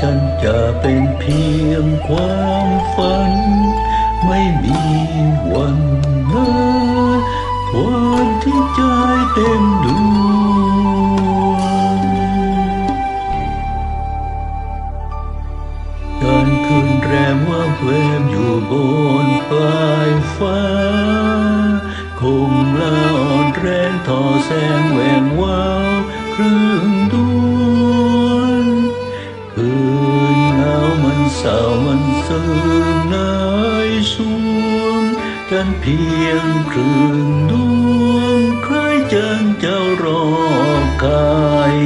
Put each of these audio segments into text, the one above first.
ฉันจะเป็นเพียงความฝัน ไม่มีวันนั้นวันที่ใจเต็มดวงการคืนแรมว่าแวมอยู่บนปลายฟ้า คงละอ่อนแรงทอแสงแหวงวาวครึ่งันเพียงครึ่งดวงใครจันเจ้ารอกาย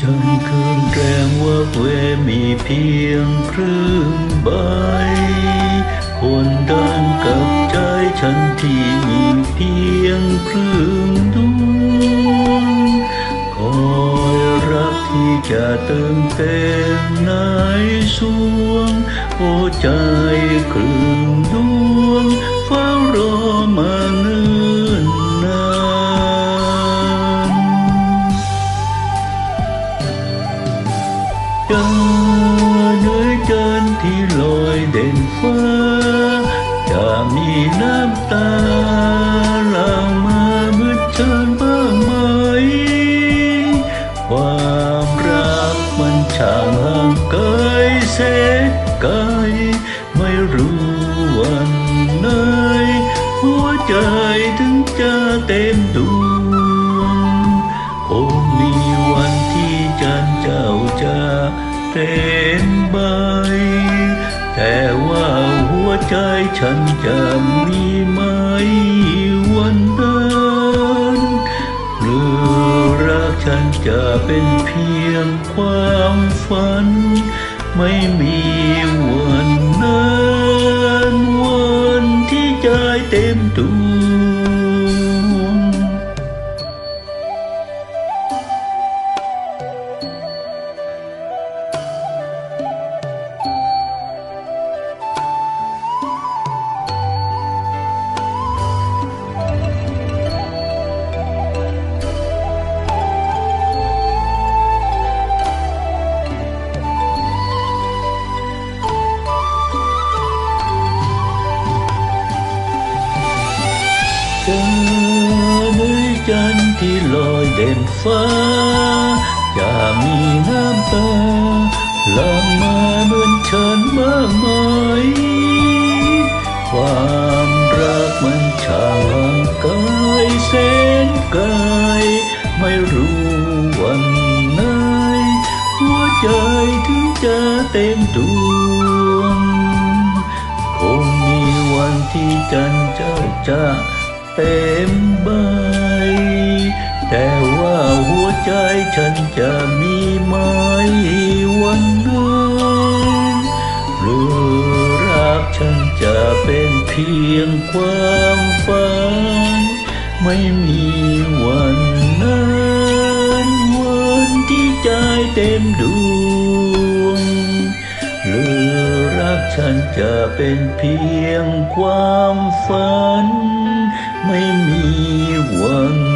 จนคืนแรงว่าเวมีเพียงครึ่งใบคนเดินกับใจฉันที่มีเพียงครึ่ง ที่จะเติมเต็มในสวงโอ้ใจครึ่งดวงเช่างห่างไกลแสนไกลไม่รู้วันไหนหัวใจถึงจะเต็มดวงคงมีวันที่จันเจ้าจะเต็มใบ แต่ว่าหัวใจฉันจะมีไหม จะเป็นเพียงความฝัน ไม่มีวันนั้นวันที่ใจเต็มดวง จันทร์ที่ลอยเด่นฟ้า จะมีน้ำตาหลั่งมาเหมือนฉันบ้างไหมความรักมันช่างห่างไกลแสนไกลไม่รู้วันไหนหัวใจถึงจะเต็มดวง คงมีวันที่จันทร์เจ้าจะ เต็มใบ แต่ว่าหัวใจฉันจะมีไหมวันนั้นหรือรักฉันจะเป็นเพียงความฝัน ไม่มีวันนั้นวันที่ใจเต็มดวงหรือรักฉันจะเป็นเพียงความฝัน ไม่มีหวัง